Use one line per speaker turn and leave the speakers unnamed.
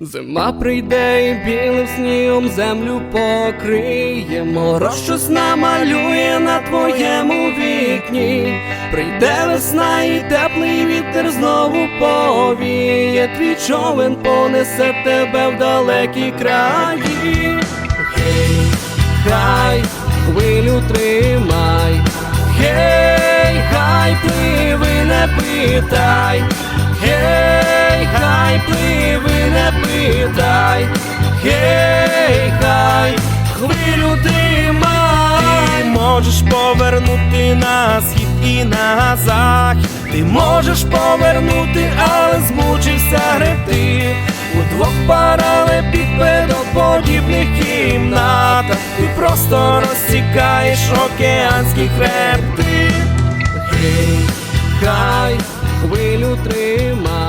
Зима прийде і білим снігом землю покриє, мороз щось намалює на твоєму вікні. Прийде весна і теплий вітер знову повіє, твій човен понесе тебе в далекі краї. Гей, хай хвилю тримай, гей, хай пливи, не питай,
можеш повернути на схід і на захід.
Ти можеш повернути, але змучився гребти. Удвох паралепіпедоподібних кімнатах. Ти просто розсікаєш океанські хребти. Гей, хай хвилю тримай